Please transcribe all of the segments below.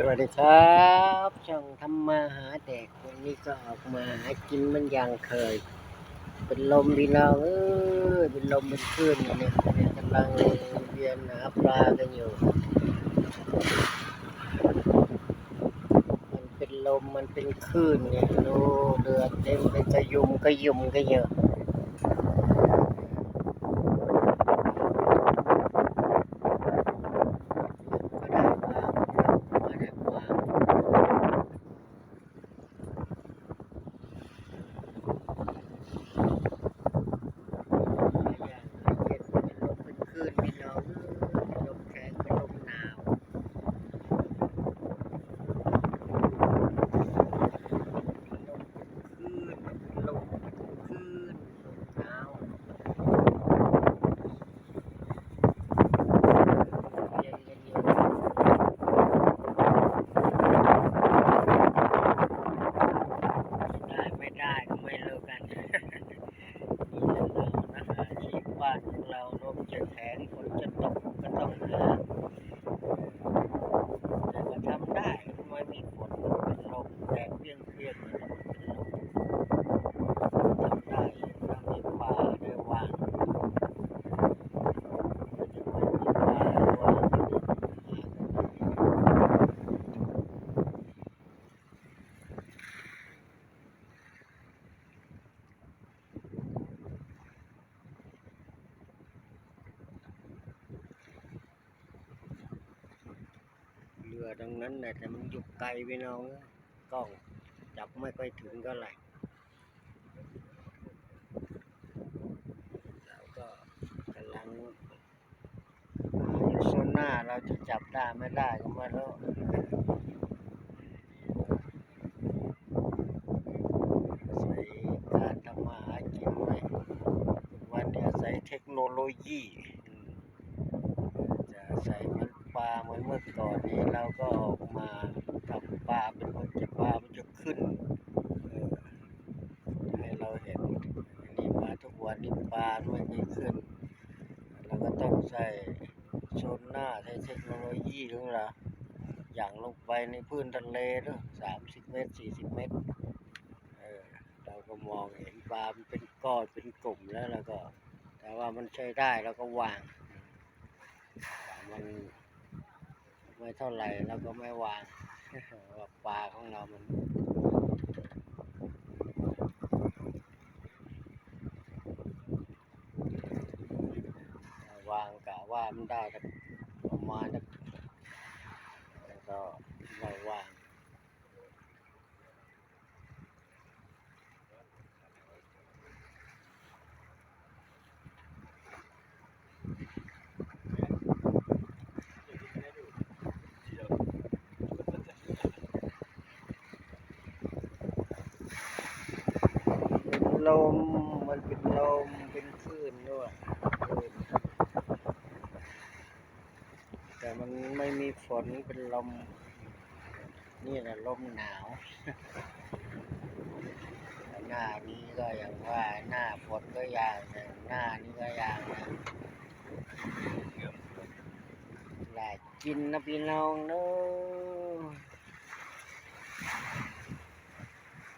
สวัสดีครับช่องทำมาหาเด็กวันนี้ก็ออกมาหากินมันอย่างเคย เป็นลมพี่น้องเอ้ยเป็นลมเป็นคลื่นอยู่เนี่ยเนี่ยกำลังเวียนหาปลากันอยู่ มันเป็นลมมันเป็นคลื่นเนี่ยดูเรือเต็มไปกระยุมกระยุมกระเยอะก็ได้ปลาก็ได้ปลา อย่างเย็นเป็นลมเป็นคลื่นพี่น้องเป็นลมแรงเป็นลมหนาวเป็นลมเป็นคลื่นเป็นลมเป็นคลื่นลมหนาวเย็นกันอยู่ได้ไม่ได้ก็ไม่รู้กัน นี่แหละเรานะหาชีพบ้านของเราลม จะแผนฝนจะตกก็ต้องหาแต่ก็ทำได้ไม่มีฝนเป็นลมแดดเปรี้ยงเปรี้ยงๆเป็นลมทำได้ถ้ามีป่าได้วางก็จะไม่มีป่าวางเรื อตรงนั้นแหละแต่มันอยู่ไกลไปน้องกล้องจับไม่ค่อยถึงก็ไหรเราก็กำลังหาอยู่โซนหน้าเราจะจับได้ไม่ได้ก็ไม่รู้ใส่การทำมาหากินไหมวันนี้อาศัยเทคโนโลยีจะใส่ ปลาเหมือนเมื่อก่อนนี้เราก็ออกมาทำปลาเป็นคนจะปลามันจะขึ้นออให้เราเห็นนนี้มาทุกวันนี้ปลาไม่ได้ขึ้น เราก็ต้องใส่โซนหน้าใช้เทคโนโลยีของเราอย่างลงไปในพื้นทะเลด้วยสามสิบเมตรสี่สิบเมตรเออเราก็มองเห็นปลามันเป็นก้อนเป็นกลุ่มแล้วเราก็ แต่ว่ามันใช้ได้เราก็วางมัน ไม่เท่าไหร่เราก็ไม่วางว่าปลาของเรามันวางกะว่ามันได้ประมาณสักแล้วก็เราวางเป็น ลม มันเป็นลม เป็นคลื่นด้วยแต่มันไม่มีฝนเป็นลม นี่แหละลมหนาว หน้านี้ก็อย่างว่าหน้าฝนก็อย่างหนึ่งหน้านี้ก็อย่างหนึ่งแหละกินนะพี่น้องเนอะ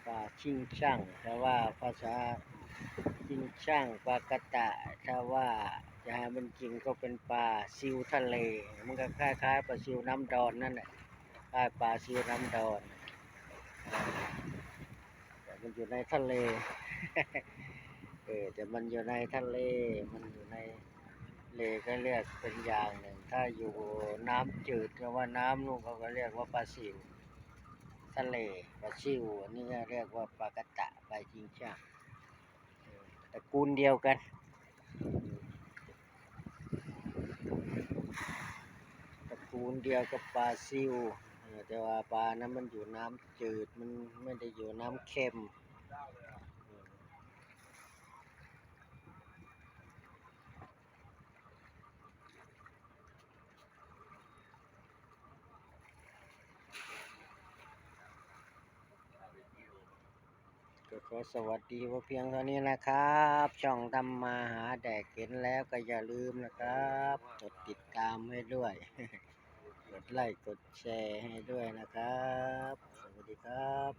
ปลาชิงช่างแต่ว่าภาษาชิงช่างปลากระตะถ้าว่าจะให้มันจริงก็เป็นปลาซิวทะเล มันก็คล้ายๆปลาซิวน้ำดอนนั่นแหละคล้ายปลาซิวน้ำดอนแต่มันอยู่ในทะเลเออแต่มันอยู่ในทะเลมันอยู่ในเลก็เรียกเป็นอย่างหนึ่ง ถ้าอยู่น้ำจืดก็ว่าน้ำนู่นเขาก็เรียกว่าปลาซิว ทะเลปลาซิวอันนี่เรียกว่าปลากระตะปลาจิงช่าตระกูลเดียวกัน ตระกูลเดียวกับปลาซิวแต่ว่าปลานั้นมันอยู่น้ำจืด มันไม่ได้อยู่น้ำเค็ม ก็ขอสวัสดีว่าเพียงเท่านี้นะครับ ช่องทำมาหาแดกเห็นแล้วก็อย่าลืมนะครับกดติดตามให้ด้วย กดไลค์กดแชร์ให้ด้วยนะครับ สวัสดีครับ